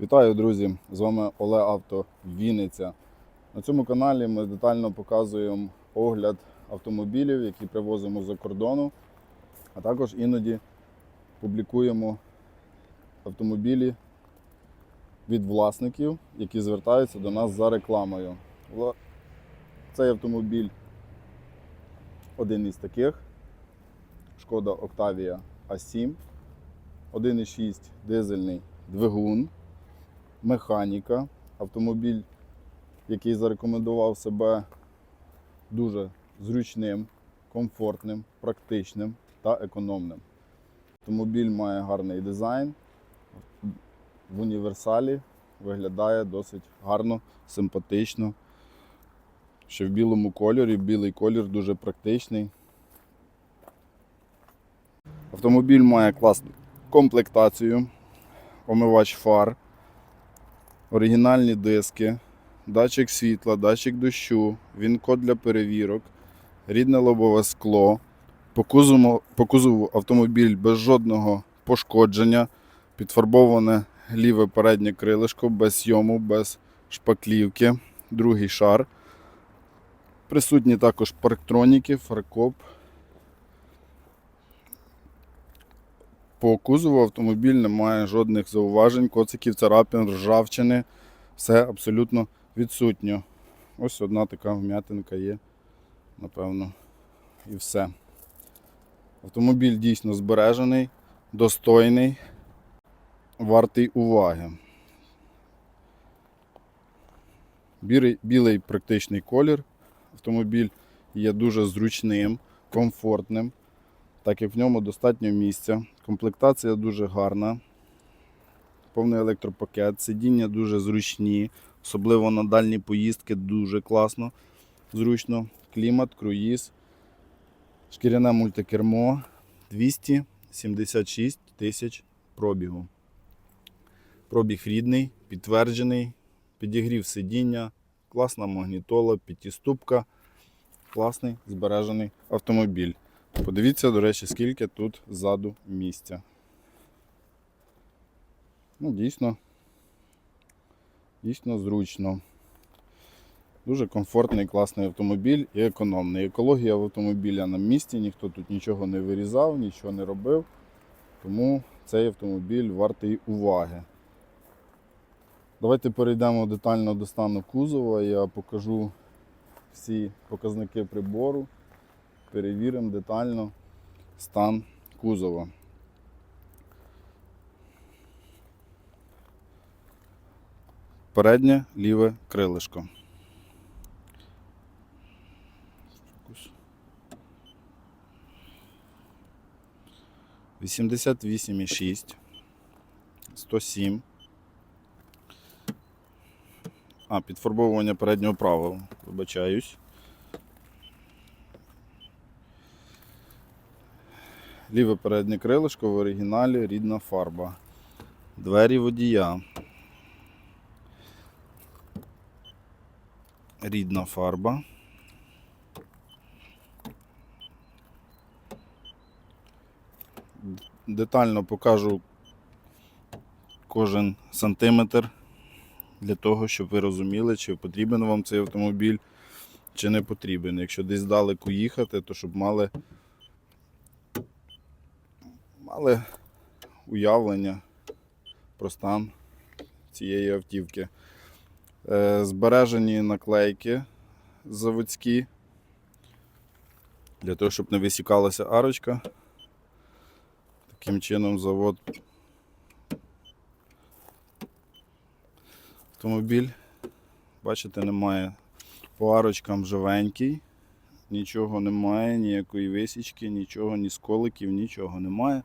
Вітаю, друзі! З вами Оле Авто Вінниця. На цьому каналі ми детально показуємо огляд автомобілів, які привозимо з-за кордону, а також іноді публікуємо автомобілі від власників, які звертаються до нас за рекламою. Цей автомобіль один із таких. Шкода Octavia A7, 1,6 дизельний двигун механіка, автомобіль, який зарекомендував себе дуже зручним, комфортним, практичним та економним. Автомобіль має гарний дизайн, в універсалі виглядає досить гарно, симпатично. Ще в білому кольорі, білий колір дуже практичний. Автомобіль має класну комплектацію, омивач фар, оригінальні диски, датчик світла, датчик дощу, він-код для перевірок, рідне лобове скло. По кузову, автомобіль без жодного пошкодження, підфарбоване ліве переднє крилишко, без сйому, без шпаклівки, другий шар. Присутні також парктроніки, фаркоп. По кузову автомобіль не має жодних зауважень, коциків, царапин, ржавчини. Все абсолютно відсутньо. Ось одна така вм'ятинка є, напевно, і все. Автомобіль дійсно збережений, достойний, вартий уваги. Білий, білий практичний колір. Автомобіль є дуже зручним, комфортним так як в ньому достатньо місця. Комплектація дуже гарна. Повний електропакет, сидіння дуже зручні, особливо на дальні поїздки дуже класно, зручно. Клімат, круїз, шкіряне мультикермо 276 тисяч пробігу. Пробіг рідний, підтверджений, підігрів сидіння, класна магнітола, п'ятиступка, класний збережений автомобіль. Подивіться, до речі, скільки тут ззаду місця. Ну, дійсно, дійсно зручно. Дуже комфортний, класний автомобіль і економний. Екологія в автомобіля на місці, ніхто тут нічого не вирізав, нічого не робив. Тому цей автомобіль вартий уваги. Давайте перейдемо детально до стану кузова. Я покажу всі показники прибору перевіримо детально стан кузова. Переднє ліве крилишко. Фокус. 88,6, 107. А, підфарбовування переднього правила. Вибачаюсь. Ліве переднє крилишко в оригіналі рідна фарба. Двері водія. Рідна фарба. Детально покажу кожен сантиметр для того, щоб ви розуміли, чи потрібен вам цей автомобіль, чи не потрібен. Якщо десь далеко їхати, то щоб мали мали уявлення про стан цієї автівки. Е, Збережені наклейки заводські, для того, щоб не висікалася арочка. Таким чином завод автомобіль, бачите, немає по арочкам живенький, нічого немає, ніякої висічки, нічого, ні сколиків, нічого немає.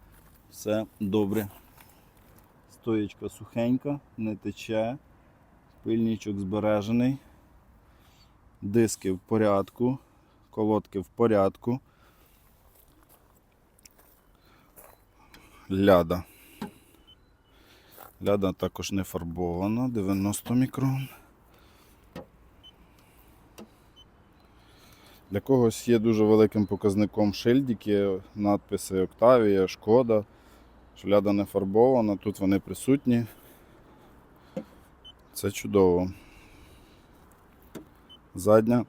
Все добре. Стоєчка сухенька, не тече, пильничок збережений, диски в порядку, колодки в порядку. Ляда. Ляда також не фарбована, 90 мікрон. Для когось є дуже великим показником шильдики, надписи Octavia, Шкода. Шляда не фарбована, тут вони присутні. Це чудово. Задня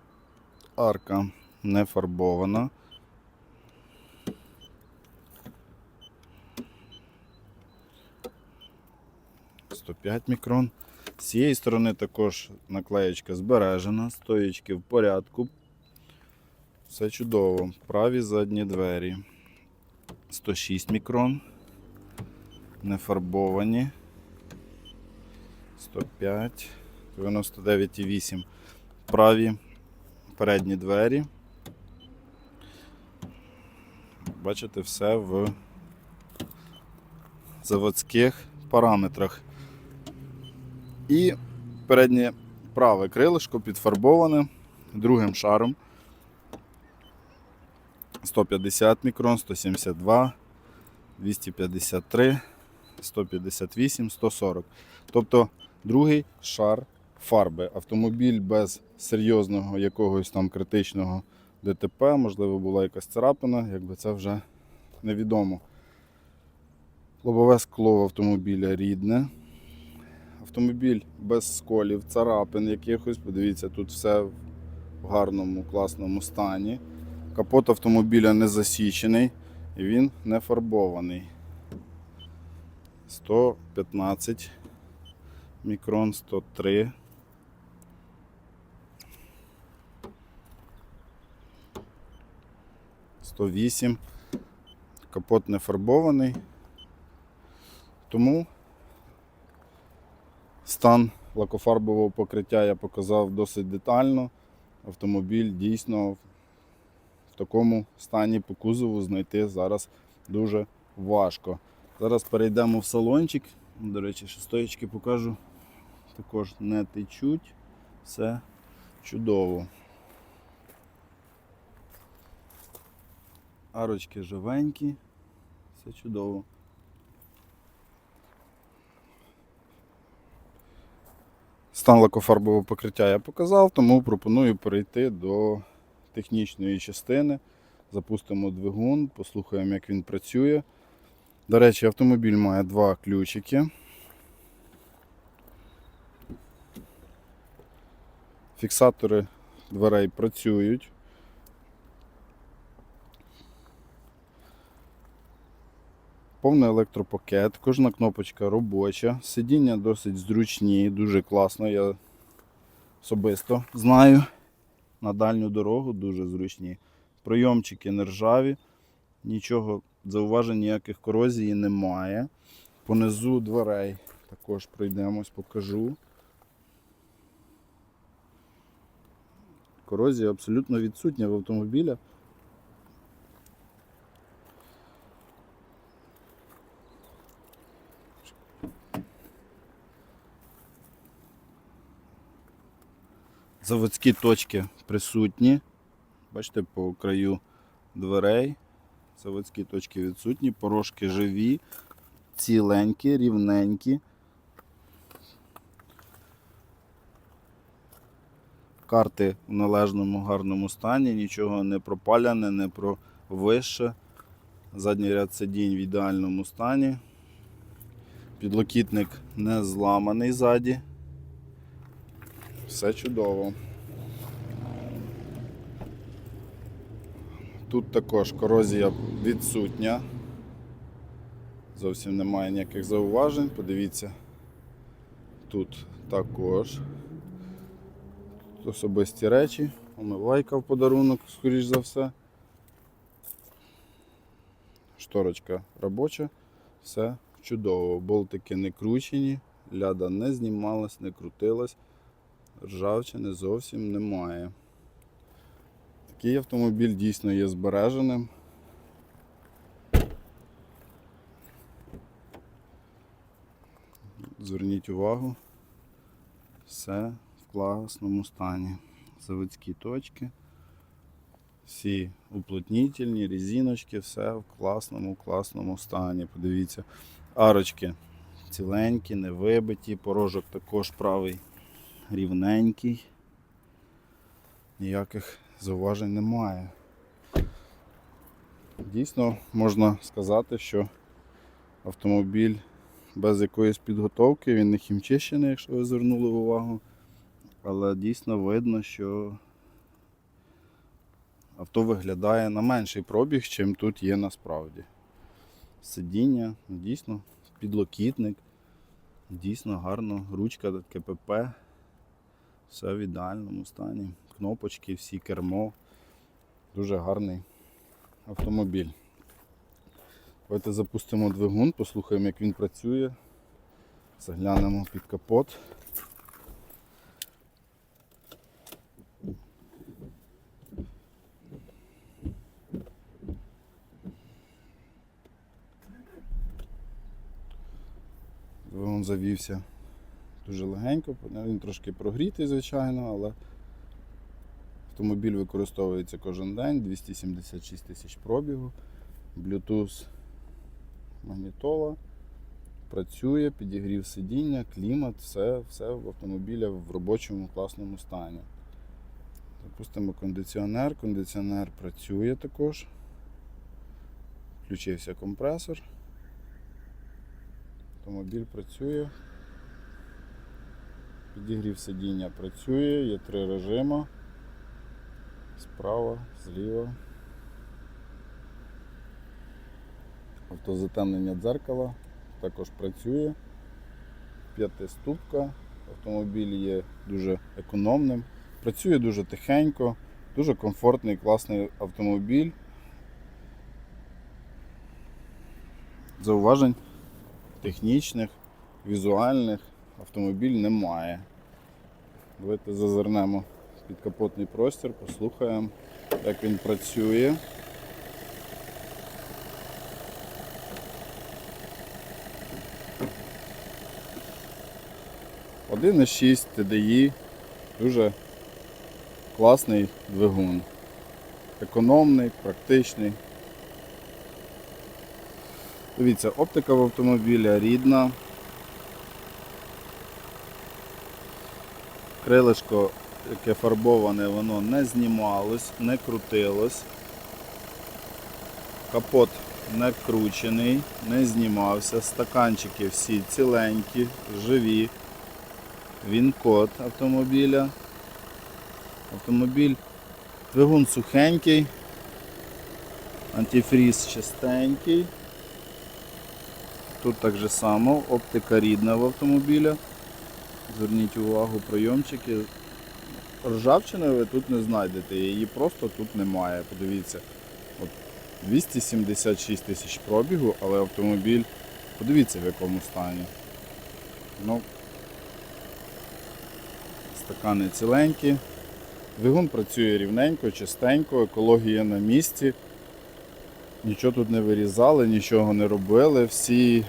арка не фарбована. Сто мікрон. З цієї сторони також наклеєчка збережена, стоїчки в порядку. Все чудово. Праві задні двері. 106 мікрон. Не фарбовані. 105, 99,8. Праві передні двері. Бачите, все в заводських параметрах. І переднє праве крилишко підфарбоване другим шаром. 150 мікрон, 172, 253, 158, 140. Тобто другий шар фарби. Автомобіль без серйозного якогось там критичного ДТП, можливо, була якась царапина, якби це вже невідомо. Лобове скло автомобіля рідне. Автомобіль без сколів, царапин якихось. Подивіться, тут все в гарному, класному стані. Капот автомобіля не засічений і він не фарбований. 115 мікрон, 103. Сто вісім. Капот не фарбований. Тому стан лакофарбового покриття я показав досить детально. Автомобіль дійсно в такому стані по кузову знайти зараз дуже важко. Зараз перейдемо в салончик. До речі, шестоєчки покажу. Також не течуть. Все чудово. Арочки живенькі. Все чудово. Стан лакофарбового покриття я показав, тому пропоную перейти до технічної частини. Запустимо двигун, послухаємо, як він працює. До речі, автомобіль має два ключики. Фіксатори дверей працюють. Повний електропакет, кожна кнопочка робоча. Сидіння досить зручні, дуже класно. Я особисто знаю. На дальню дорогу дуже зручні. Пройомчики не ржаві, нічого, зауважень ніяких корозії немає. Понизу дверей також пройдемось, покажу. Корозія абсолютно відсутня в автомобіля. Заводські точки присутні. Бачите, по краю дверей. Заводські точки відсутні, порожки живі, ціленькі, рівненькі. Карти в належному гарному стані, нічого не пропаляне, не провище. Задній ряд сидінь в ідеальному стані. Підлокітник не зламаний ззаді. Все чудово. Тут також корозія відсутня. Зовсім немає ніяких зауважень. Подивіться, тут також особисті речі, омивайка в подарунок, скоріш за все. Шторочка робоча, все чудово. Болтики не кручені, ляда не знімалась, не крутилась ржавчини зовсім немає. Такий автомобіль дійсно є збереженим. Зверніть увагу, все в класному стані. Заводські точки, всі уплотнітельні, резиночки, все в класному, класному стані. Подивіться, арочки ціленькі, не вибиті, порожок також правий рівненький. Ніяких зауважень немає. Дійсно, можна сказати, що автомобіль без якоїсь підготовки, він не хімчищений, якщо ви звернули увагу. Але дійсно видно, що авто виглядає на менший пробіг, чим тут є насправді. Сидіння, дійсно, підлокітник, дійсно гарно, ручка КПП, все в ідеальному стані. Кнопочки, всі кермо. Дуже гарний автомобіль. Давайте запустимо двигун, послухаємо, як він працює. Заглянемо під капот. Двигун завівся дуже легенько, він трошки прогрітий, звичайно, але автомобіль використовується кожен день, 276 тисяч пробігу, Bluetooth магнітола, працює, підігрів сидіння, клімат, все, все в автомобіля в робочому класному стані. Запустимо кондиціонер, кондиціонер працює також. Включився компресор. Автомобіль працює. Підігрів сидіння працює, є три режими. Справа, зліва. Автозатемнення дзеркала також працює. П'ятиступка. Автомобіль є дуже економним. Працює дуже тихенько, дуже комфортний, класний автомобіль. Зауважень технічних, візуальних автомобіль немає. Давайте зазирнемо підкапотний простір, послухаємо, як він працює. Один 1,6 TDI, дуже класний двигун. Економний, практичний. Дивіться, оптика в автомобіля рідна. Крилишко, яке фарбоване, воно не знімалось, не крутилось. Капот не кручений, не знімався. Стаканчики всі ціленькі, живі. Він код автомобіля. Автомобіль двигун сухенький, антифріз чистенький. Тут так же само, оптика рідна в автомобіля. Зверніть увагу, прийомчики. Ржавчини ви тут не знайдете, її просто тут немає. Подивіться. От 276 тисяч пробігу, але автомобіль, подивіться в якому стані. Ну, Стакани ціленькі. Двигун працює рівненько, чистенько, екологія на місці. Нічого тут не вирізали, нічого не робили. Всі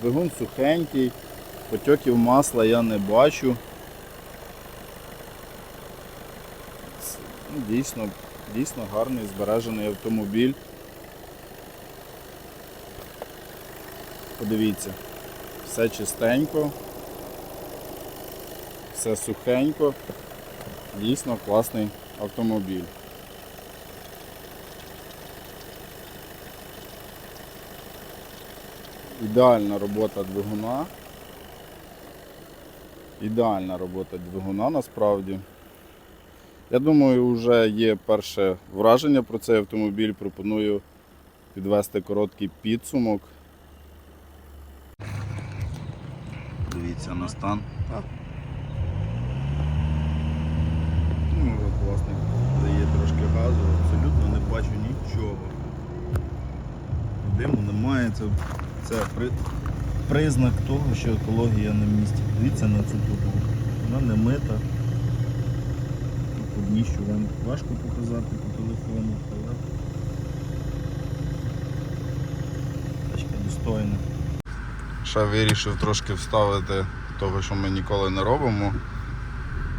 двигун сухенький, потьоків масла я не бачу. Ну, Дійсно, дійсно гарний збережений автомобіль. Подивіться, все чистенько, все сухенько, дійсно класний автомобіль. Ідеальна робота двигуна. Ідеальна робота двигуна насправді. Я думаю, вже є перше враження про цей автомобіль. Пропоную підвести короткий підсумок. Дивіться на стан. Ну, от, власне, дає трошки газу, абсолютно не бачу нічого. Диму немає, це, це при, признак того, що екологія на місці. Дивіться на цю трубу. Вона не мита. По дніщу вам важко показати по телефону, але тачка достойна. Ще вирішив трошки вставити того, що ми ніколи не робимо,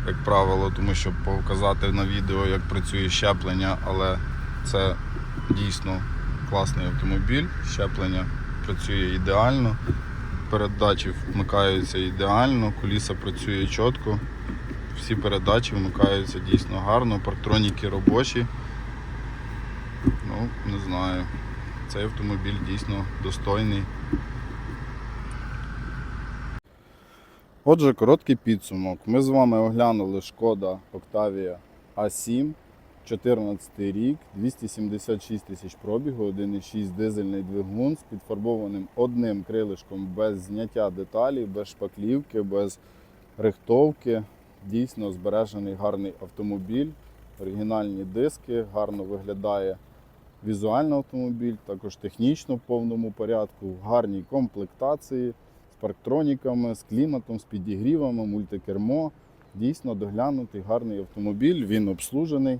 як правило, тому що показати на відео, як працює щеплення, але це дійсно класний автомобіль, щеплення працює ідеально, передачі вмикаються ідеально, коліса працює чітко, всі передачі вмикаються дійсно гарно, партроніки робочі. Ну, не знаю. цей автомобіль дійсно достойний. Отже, короткий підсумок. Ми з вами оглянули шкода Octavia A7, 14 рік, 276 тисяч пробігу, 1,6 дизельний двигун з підфарбованим одним крилишком без зняття деталей, без шпаклівки, без рихтовки. Дійсно збережений гарний автомобіль, оригінальні диски, гарно виглядає візуально автомобіль, також технічно в повному порядку, в гарній комплектації з парктроніками, з кліматом, з підігрівами, мультикермо. Дійсно доглянутий гарний автомобіль, він обслужений.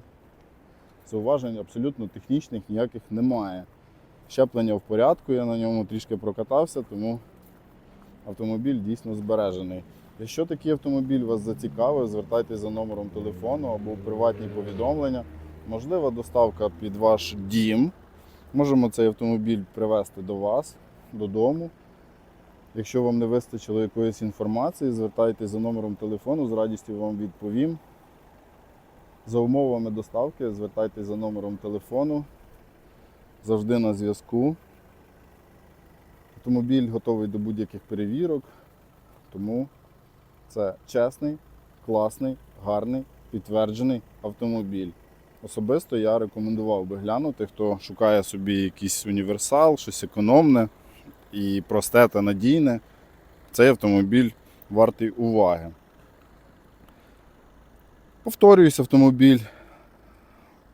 Зауважень абсолютно технічних ніяких немає. Щеплення в порядку, я на ньому трішки прокатався, тому автомобіль дійсно збережений. Якщо такий автомобіль вас зацікавив, звертайтеся за номером телефону або приватні повідомлення. Можлива доставка під ваш дім. Можемо цей автомобіль привезти до вас додому. Якщо вам не вистачило якоїсь інформації, звертайтеся за номером телефону, з радістю вам відповім. За умовами доставки звертайтеся за номером телефону. Завжди на зв'язку. Автомобіль готовий до будь-яких перевірок, тому це чесний, класний, гарний, підтверджений автомобіль. Особисто я рекомендував би глянути, хто шукає собі якийсь універсал, щось економне і просте та надійне. Цей автомобіль вартий уваги. Повторююсь, автомобіль.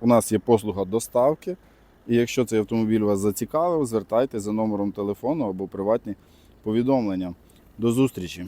У нас є послуга доставки. І якщо цей автомобіль вас зацікавив, звертайтеся за номером телефону або приватні повідомлення. До зустрічі!